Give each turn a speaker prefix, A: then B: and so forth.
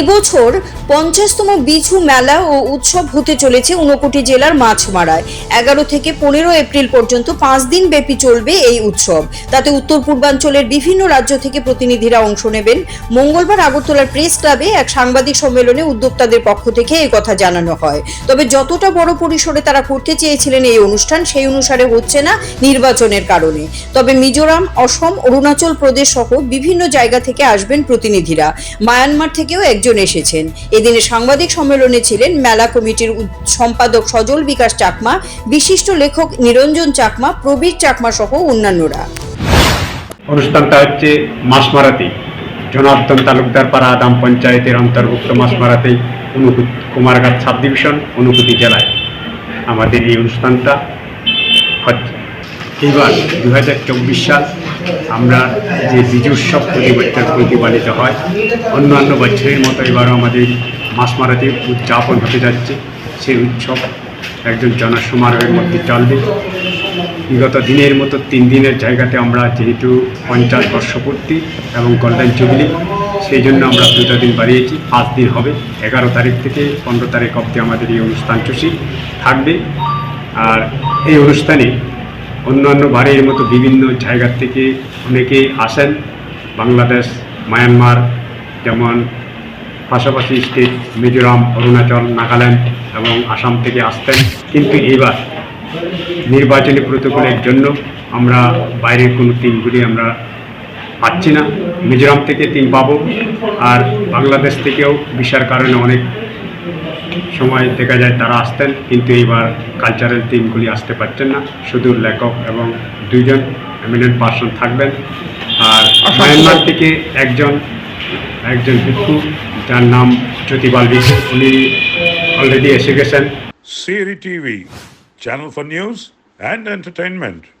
A: এবছর পঞ্চাশতম বিছু মেলা ও উৎসব হতে চলেছে ঊনকোটি জেলার মাছমারায় এগারো থেকে পনেরো এপ্রিল পর্যন্ত পাঁচ দিন ব্যাপী চলবে এই উৎসব তাতে উত্তর পূর্বাঞ্চলের বিভিন্ন রাজ্য থেকে প্রতিনিধিরা অংশ নেবেন মঙ্গলবার আগরতলার প্রেস ক্লাবে এক সাংবাদিক সম্মেলনে উদ্যোক্তাদের পক্ষ থেকে এই কথা জানানো হয় তবে যতটা বড় পরিসরে তারা করতে চেয়েছিলেন এই অনুষ্ঠান সেই অনুসারে হচ্ছে না নির্বাচনের কারণে তবে মিজোরাম অসম অরুণাচল প্রদেশ সহ বিভিন্ন জায়গা থেকে আসবেন প্রতিনিধিরা মায়ানমার থেকেও এক একজন এসেছেন এদিনে সাংবাদিক সম্মেলনে ছিলেন মেলা কমিটির সম্পাদক সজল বিকাশ চাকমা বিশিষ্ট লেখক নিরঞ্জন চাকমা প্রবীর চাকমা সহ অন্যান্যরা
B: অনুষ্ঠানটা হচ্ছে মাসমারাতি জনার্দন তালুকদার পাড়া আদাম পঞ্চায়েতের অন্তর্ভুক্ত মাসমারাতি অনুভূতি কুমারঘাট সাব ডিভিশন অনুভূতি জেলায় আমাদের এই অনুষ্ঠানটা হচ্ছে এবার দু হাজার চব্বিশ সাল আমরা যে বিজোৎসব প্রতি বছর প্রতিপালিত হয় অন্যান্য বছরের মতো এবারও আমাদের মারাতে উদযাপন হতে যাচ্ছে সেই উৎসব একজন জনসমারোহের মধ্যে চলবে বিগত দিনের মতো তিন দিনের জায়গাতে আমরা যেহেতু পঞ্চাশ বর্ষপূর্তি এবং গোল্ডেন জুবলি সেই জন্য আমরা দুটো দিন বাড়িয়েছি পাঁচ দিন হবে এগারো তারিখ থেকে পনেরো তারিখ অবধি আমাদের এই অনুষ্ঠান চুষি থাকবে আর এই অনুষ্ঠানে অন্যান্য বাড়ির মতো বিভিন্ন জায়গার থেকে অনেকে আসেন বাংলাদেশ মায়ানমার যেমন পাশাপাশি স্টেট মিজোরাম অরুণাচল নাগাল্যান্ড এবং আসাম থেকে আসতেন কিন্তু এবার নির্বাচনী প্রোটোকলের জন্য আমরা বাইরের কোনো টিমগুলি আমরা পাচ্ছি না মিজোরাম থেকে টিম পাবো আর বাংলাদেশ থেকেও ভিসার কারণে অনেক সময় দেখা যায় তারা আসতেন কিন্তু এইবার কালচারাল টিমগুলি আসতে পারছেন না শুধু লেখক এবং দুইজন এমিনেন্ট পার্সন থাকবেন আর মায়ানমার থেকে একজন একজন ভিক্ষু যার নাম জ্যোতিপাল ভিক্ষু উনি অলরেডি এসে গেছেন সিরি TV channel for news and entertainment